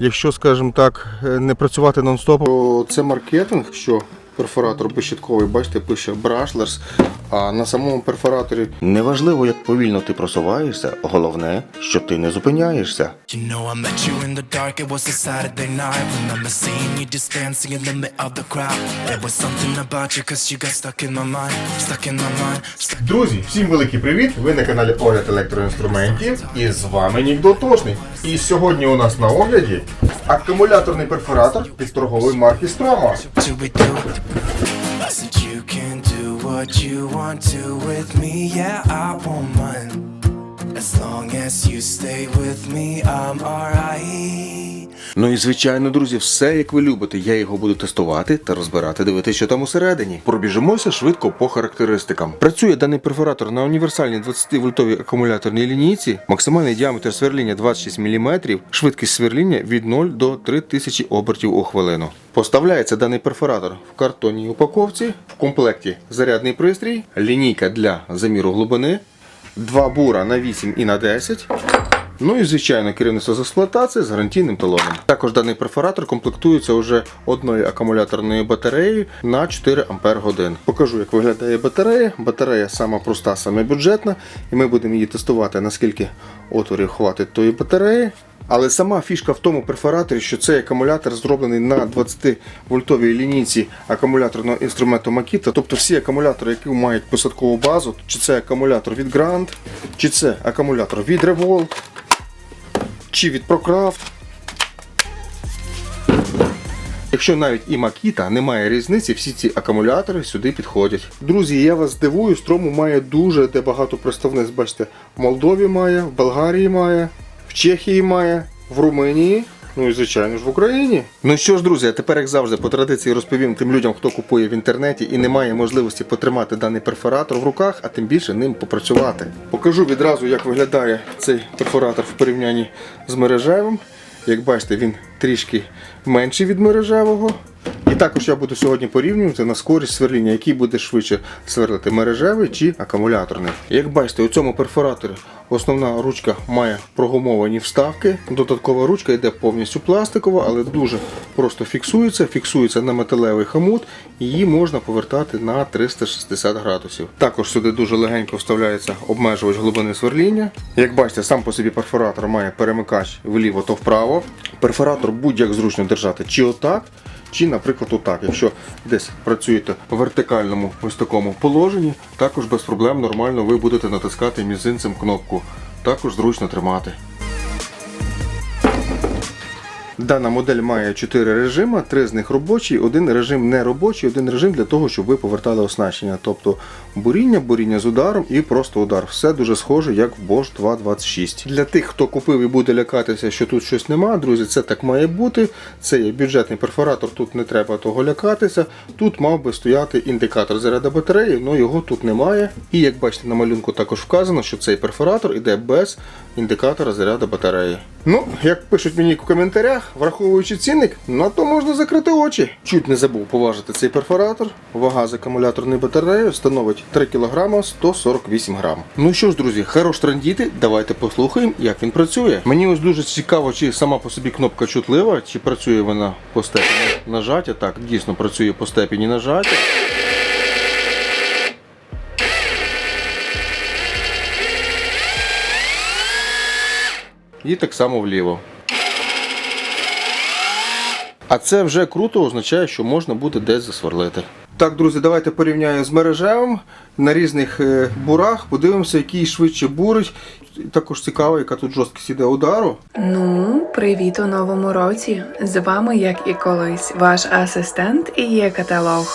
якщо, скажімо так, е, не працювати нон-стоп, то це маркетинг, що перфоратор безщитковий, бачите, пише Brushless, а на самому перфораторі Неважливо, як повільно ти просуваєшся, головне, що ти не зупиняєшся. Друзі, всім великий привіт! Ви на каналі Огляд електроінструментів і з вами Нік Дотошний. І сьогодні у нас на огляді акумуляторний перфоратор від торгової марки Stromo. As long as you stay with me, I'm alright Ну і звичайно, друзі, все як ви любите. Я його буду тестувати та розбирати, дивитися, що там усередині. Пробіжимося швидко по характеристикам. Працює даний перфоратор на універсальній 20-вольтовій акумуляторній лінійці, максимальний діаметр сверління 26 мм, швидкість сверління від 0 до 3000 обертів у хвилину. Поставляється даний перфоратор в картонній упаковці, в комплекті зарядний пристрій, лінійка для заміру глибини, два бура на 8 і на 10. Ну і звичайно керівництво з експлуатації з гарантійним талоном. Також даний перфоратор комплектується вже одною акумуляторною батареєю на 4 Ампер годин. Покажу, як виглядає батарея. Батарея сама проста, саме бюджетна, і ми будемо її тестувати, наскільки отворів хватить тої батареї. Але сама фішка в тому перфораторі, що цей акумулятор зроблений на 20-вольтовій лінійці акумуляторного інструменту Makita. Тобто всі акумулятори, які мають посадкову базу, чи це акумулятор від Grand, чи це акумулятор від Revolt, чи від Procraft. Якщо навіть і Makita немає різниці, всі ці акумулятори сюди підходять. Друзі, я вас здивую, Строму має дуже де багато представництв. Бачите, в Молдові має, в Болгарії має, в Чехії має, в Румунії. Ну і звичайно ж в Україні. Ну що ж, друзі, а тепер, як завжди, по традиції розповім тим людям, хто купує в інтернеті і не має можливості потримати даний перфоратор в руках, а тим більше ним попрацювати. Покажу відразу, як виглядає цей перфоратор в порівнянні з мережевим. Як бачите, він трішки менший від мережевого. І також я буду сьогодні порівнювати на скорість сверління, який буде швидше сверлити мережевий чи акумуляторний. Як бачите, у цьому перфораторі основна ручка має прогумовані вставки. Додаткова ручка йде повністю пластикова, але дуже просто фіксується. Фіксується на металевий хомут, і її можна повертати на 360 градусів. Також сюди дуже легенько вставляється обмежувач глибини сверління. Як бачите, сам по собі перфоратор має перемикач вліво та вправо. Перфоратор будь-як зручно держати чи отак. Чи, наприклад, отак, якщо десь працюєте в вертикальному ось такому положенні, також без проблем нормально ви будете натискати мізинцем кнопку. Також зручно тримати. Дана модель має 4 режими, 3 з них робочі, один режим не робочий, один режим для того, щоб ви повертали оснащення. Тобто буріння, буріння з ударом і просто удар. Все дуже схоже, як в Bosch 226. Для тих, хто купив і буде лякатися, що тут щось нема, друзі, це так має бути. Це є бюджетний перфоратор, тут не треба того лякатися. Тут мав би стояти індикатор заряду батареї, але його тут немає. І як бачите, на малюнку також вказано, що цей перфоратор іде без індикатора заряду батареї. Ну, як пишуть мені в коментарях, враховуючи цінник, на то можна закрити очі. Чуть не забув поважити цей перфоратор. Вага з акумуляторною батареєю становить 3 кг 148 грам. Ну що ж, друзі, хорош трендіти, давайте послухаємо, як він працює. Мені ось дуже цікаво, чи сама по собі кнопка чутлива, чи працює вона по степені нажаття. Так, дійсно працює по степені нажаття. І так само вліво. А це вже круто означає, що можна буде десь засверлити. Так, друзі, давайте порівняємо з мережевим на різних е, бурах. Подивимося, який швидше бурить. Також цікаво, яка тут жорсткість іде удару. Ну, привіт у новому році. З вами, як і колись, ваш асистент і є каталог.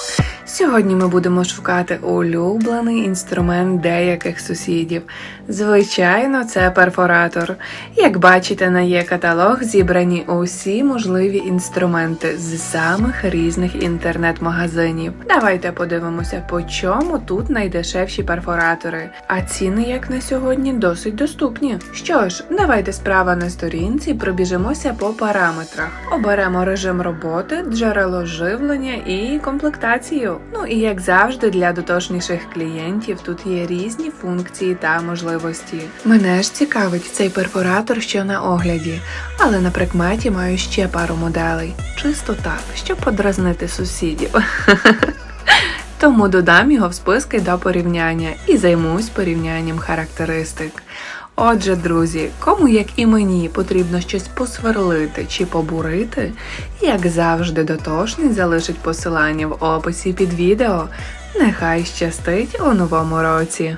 Сьогодні ми будемо шукати улюблений інструмент деяких сусідів. Звичайно, це перфоратор. Як бачите, на є каталог зібрані усі можливі інструменти з самих різних інтернет-магазинів. Давайте подивимося, по чому тут найдешевші перфоратори. А ціни, як на сьогодні, досить доступні. Що ж, давайте справа на сторінці пробіжимося по параметрах. Оберемо режим роботи, джерело живлення і комплектацію. Ну і як завжди, для дотошніших клієнтів тут є різні функції та можливості. Мене ж цікавить цей перфоратор, що на огляді, але на прикметі маю ще пару моделей. Чисто так, щоб подразнити сусідів. Тому додам його в списки до порівняння і займусь порівнянням характеристик. Отже, друзі, кому як і мені потрібно щось посверлити чи побурити, як завжди, дотошний залишить посилання в описі під відео. Нехай щастить у новому році.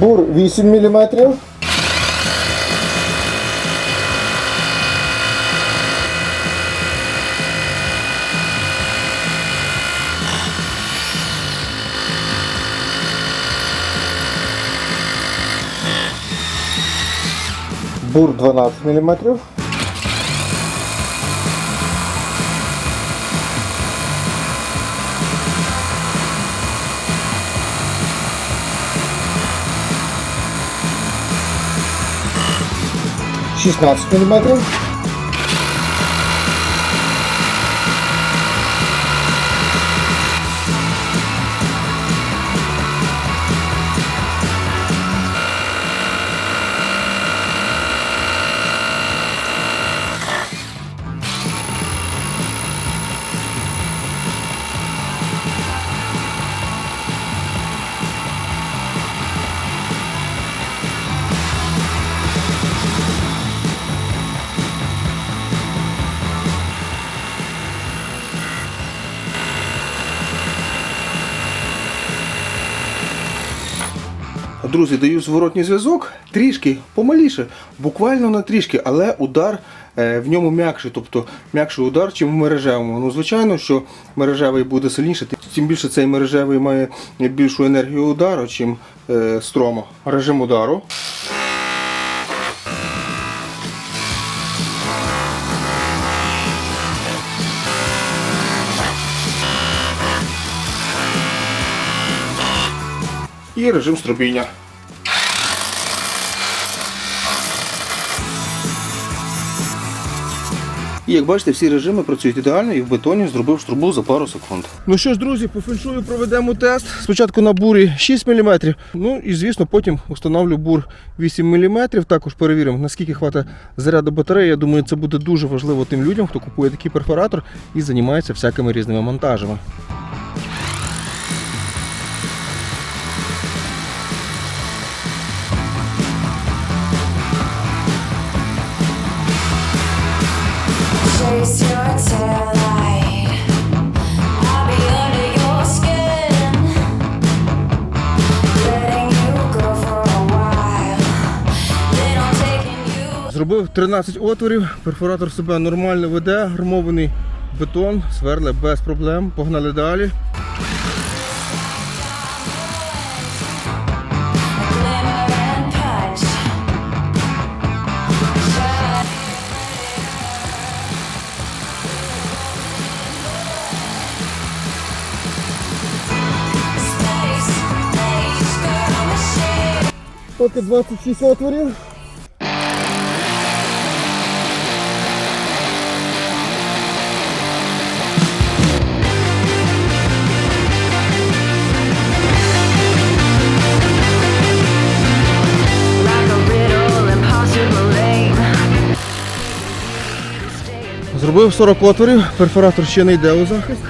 Бур 8 мм. Бур 12 мм. Шістнадцять міліметрів. Друзі, даю зворотній зв'язок трішки помаліше, буквально на трішки, але удар е, в ньому м'якший, тобто м'якший удар, чим в мережевому. Ну, звичайно, що мережевий буде сильніше, тим більше цей мережевий має більшу енергію удару, чим е, стромо. Режим удару. І режим стробіння. І як бачите, всі режими працюють ідеально і в бетоні зробив штрубу за пару секунд. Ну що ж, друзі, по феншую проведемо тест. Спочатку на бурі 6 мм. Ну і звісно, потім встановлю бур 8 мм. Також перевіримо, наскільки хватить заряду батареї. Я думаю, це буде дуже важливо тим людям, хто купує такий перфоратор і займається всякими різними монтажами. 13 отворів, перфоратор себе нормально веде, армований бетон, сверле без проблем. Погнали далі. Поки 26 отворів. Зробив 40 отворів, перфоратор ще не йде у захист.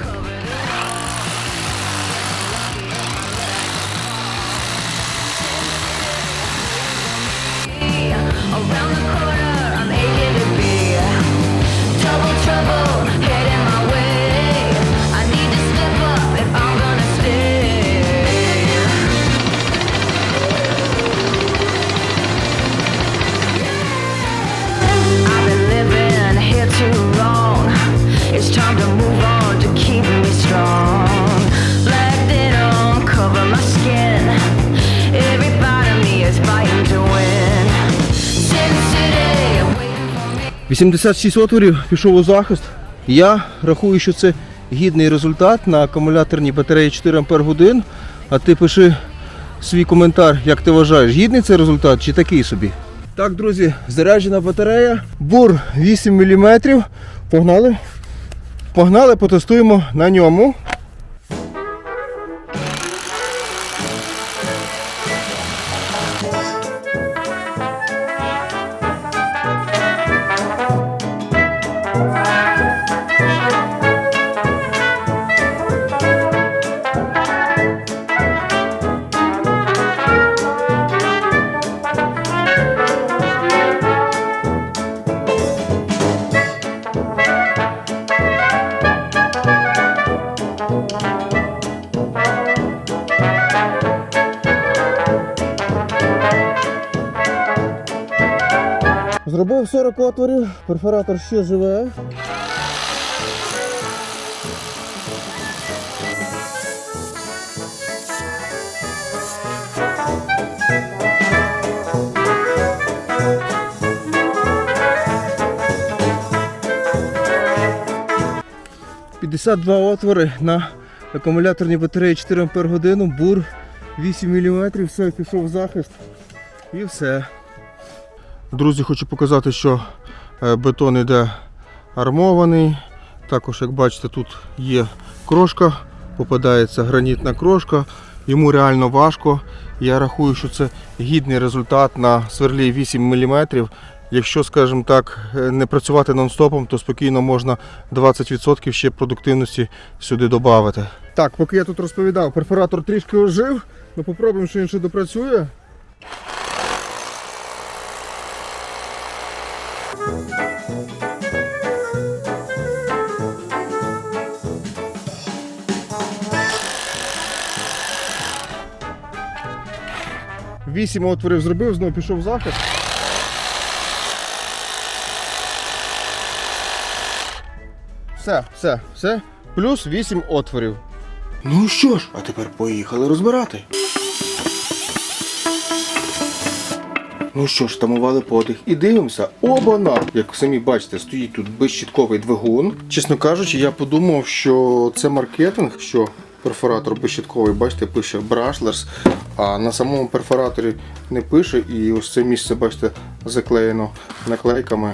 86 отворів пішов у захист. Я рахую, що це гідний результат на акумуляторній батареї 4 Ампер годин. А ти пиши свій коментар, як ти вважаєш, гідний цей результат чи такий собі. Так, друзі, заряджена батарея, бур 8 мм. Погнали. Погнали, потестуємо на ньому. Зробив 40 отворів, перфоратор ще живе. «52 отвори на акумуляторній батареї 4 Ампер годину, бур 8 мм, все, пішов захист і все. Друзі, хочу показати, що е, бетон іде армований. Також, як бачите, тут є крошка, попадається гранітна крошка. Йому реально важко. Я рахую, що це гідний результат на сверлі 8 мм. Якщо, скажімо так, е, не працювати нон-стопом, то спокійно можна 20% ще продуктивності сюди додати. Так, поки я тут розповідав, перфоратор трішки ожив, ну попробуємо, що він ще допрацює. Вісім отворів зробив, знову пішов захист. Все, все, все. Плюс 8 отворів. Ну що ж, а тепер поїхали розбирати. Ну що ж, тамували подих і дивимося. Оба-на! Як самі бачите, стоїть тут безщітковий двигун. Чесно кажучи, я подумав, що це маркетинг, що перфоратор безщітковий, бачите, пише Brushless, а на самому перфораторі не пише. І ось це місце, бачите, заклеєно наклейками.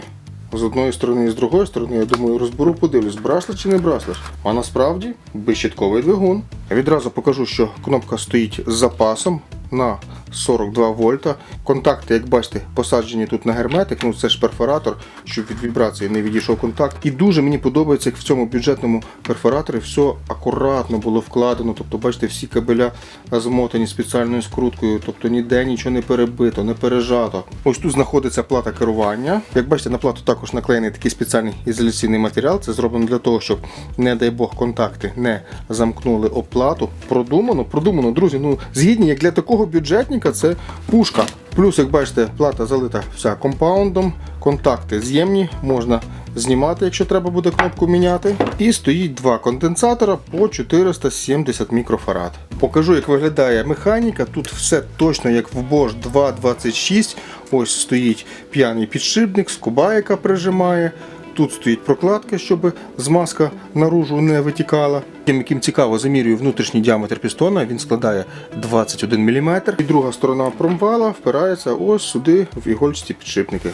З одної сторони і з другої сторони, я думаю, розберу, подивлюсь, браслет чи не браслет. А насправді безщітковий двигун. Відразу покажу, що кнопка стоїть з запасом на 42 вольта. Контакти, як бачите, посаджені тут на герметик. Ну це ж перфоратор, щоб від вібрації не відійшов контакт. І дуже мені подобається, як в цьому бюджетному перфораторі все акуратно було вкладено. Тобто, бачите, всі кабеля змотані спеціальною скруткою, тобто ніде нічого не перебито, не пережато. Ось тут знаходиться плата керування. Як бачите, на плату також наклеєний такий спеціальний ізоляційний матеріал. Це зроблено для того, щоб, не дай Бог, контакти не замкнули об плату. Продумано, продумано, друзі. Ну згідні, як для такого бюджетника, це пушка. Плюс, як бачите, плата залита вся компаундом, контакти з'ємні, можна знімати, якщо треба буде кнопку міняти. І стоїть два конденсатора по 470 мікрофарад. Покажу, як виглядає механіка. Тут все точно як в Bosch 226. Ось стоїть п'яний підшипник, скуба, яка прижимає. Тут стоїть прокладка, щоб змазка наружу не витікала. Тим, яким цікаво, замірюю внутрішній діаметр пістона, він складає 21 мм. І друга сторона промвала впирається ось сюди в ігольчаті підшипники.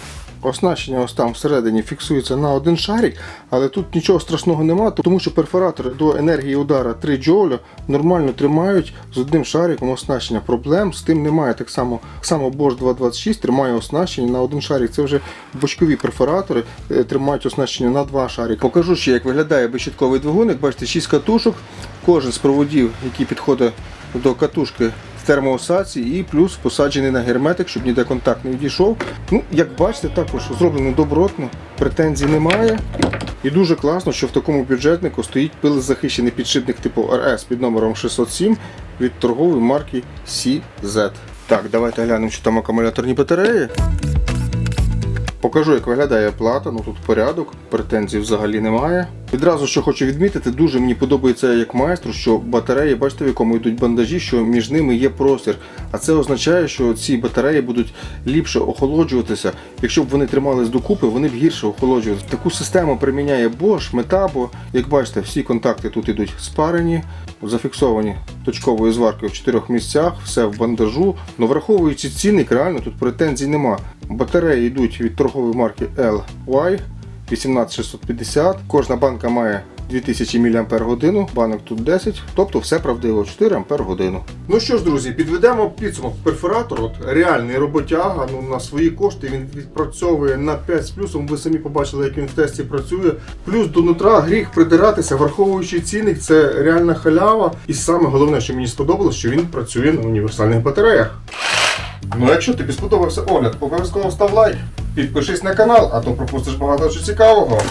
Оснащення ось там всередині фіксується на один шарик, але тут нічого страшного немає, тому що перфоратори до енергії удара 3 джоуля нормально тримають з одним шариком оснащення. Проблем з тим немає. Так само, так само Bosch 226 тримає оснащення на один шарик. Це вже бочкові перфоратори е, тримають оснащення на два шарики. Покажу ще, як виглядає безщітковий двигун. Як бачите, 6 катушок. Кожен з проводів, який підходить до катушки в термоосаці і плюс посаджений на герметик, щоб ніде контакт не відійшов. Ну, як бачите, також зроблено добротно, претензій немає. І дуже класно, що в такому бюджетнику стоїть пилозахищений підшипник типу RS під номером 607 від торгової марки CZ. Так, давайте глянемо, що там акумуляторні батареї. Покажу, як виглядає плата. Ну тут порядок, претензій взагалі немає. Відразу що хочу відмітити, дуже мені подобається як майстру, що батареї, бачите, в якому йдуть бандажі, що між ними є простір. А це означає, що ці батареї будуть ліпше охолоджуватися. Якщо б вони тримались докупи, вони б гірше охолоджувалися. Таку систему приміняє Bosch, Metabo. Як бачите, всі контакти тут ідуть спарені, зафіксовані точковою зваркою в чотирьох місцях, все в бандажу. Ну враховуючи цінник, реально тут претензій нема. Батареї йдуть від торгової марки LY 18650. Кожна банка має 2000 мАч, банок тут 10, тобто все правдиво 4 Ампер годину. Ну що ж, друзі, підведемо підсумок. Перфоратор, от реальний роботяга, ну на свої кошти він відпрацьовує на 5 з плюсом. Ви самі побачили, як він в тесті працює. Плюс до нутра гріх придиратися, враховуючи цінник, це реальна халява. І саме головне, що мені сподобалось, що він працює на універсальних батареях. Ну, якщо тобі сподобався огляд, обов'язково став лайк, підпишись на канал, а то пропустиш багато чого цікавого.